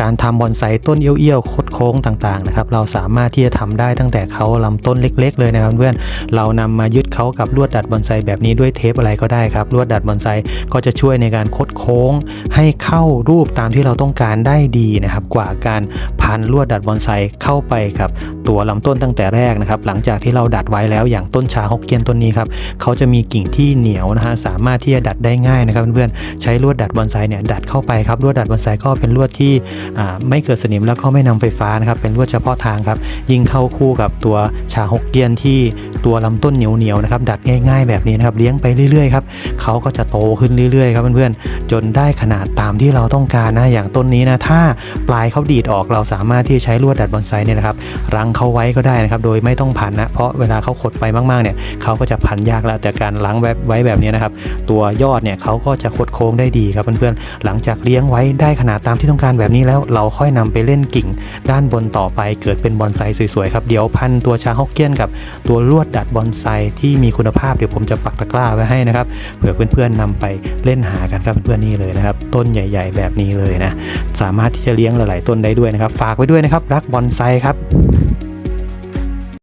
การทำบอนไซต้นเอี้ยวๆคดโค้งต่างๆนะครับเราสามารถที่จะทำได้ตั้งแต่เขาลำต้นเล็ก ๆ เลยนะครับเพื่อนเรานำมายึดเขากับลวดดัดบอนไซแบบนี้ด้วยเทปอะไรก็ได้ครับลวดดัดบอนไซก็จะช่วยในการคดโค้ง ให้เข้ารูปตามที่เราต้องการได้ดีนะครับ กว่าการพันลวดดัดบอนไซเข้าไปกับตัวลำต้นตั้งแต่แรกนะครับหลังจากที่เราดัดไว้แล้วอย่างต้นชาฮกเกี้ยนต้นนี้ครับเขาจะมีกิ่งที่เหนียวนะฮะสามารถที่จะดัดได้ง่ายนะครับเพื่อนๆใช้ลวดดัดบอนไซเนี่ยดัดเข้าไปครับลวดดัดบอนไซก็เป็นลวดที่ไม่เกิดสนิมแล้วก็ไม่นำไฟฟ้านะครับเป็นลวดเฉพาะทางครับยิ่งเข้าคู่กับตัวชาฮกเกี้ยนที่ตัวลำต้นเหนียวๆนะครับดัดง่ายๆแบบนี้นะครับเลี้ยงไปเรื่อยๆครับเขาก็จะโตขึ้นเรื่อยๆครับเพื่อนๆจนได้ขนาดตามที่เราต้องการนะอย่างต้นนี้นะถ้าปลายเขาดีดออกเราสามารถที่ใช้ลวดดัดบอนไซเนี่ยนะครับรั้งเขาไว้ก็ได้นะครับโดยไม่ต้องพันนะเพราะเวลาเขาขดไปมากๆเนี่ยเขาก็จะพันยากแล้วแต่การรั้งไว้ไว้แบบนี้นะครับตัวยอดเนี่ยเขาก็จะคดโค้งได้ดีครับเพื่อนๆหลังจากเลี้ยงไว้ได้ขนาดตามที่ต้องการแบบนี้แล้วเราค่อยนำไปเล่นกิ่ง ด้านบนต่อไปเกิดเป็นบอนไซสวยๆครับเดี๋ยวพันตัวชาฮอกเกี้ยนกับตัวลวดดัดบอนไซที่มีคุณภาพเดี๋ยวผมจะปักตะกร้าไว้ให้นะครับเผื่อเพื่อนๆนำไปเล่นหากันครับเพื่อนๆนี่เลยนะครับต้นใหญ่ ๆ แบบนี้เลยนะสามารถที่จะเลี้ยงหลายๆต้นได้ด้วยนะครับ ฝากไว้ด้วยนะครับรักบอนไซครับ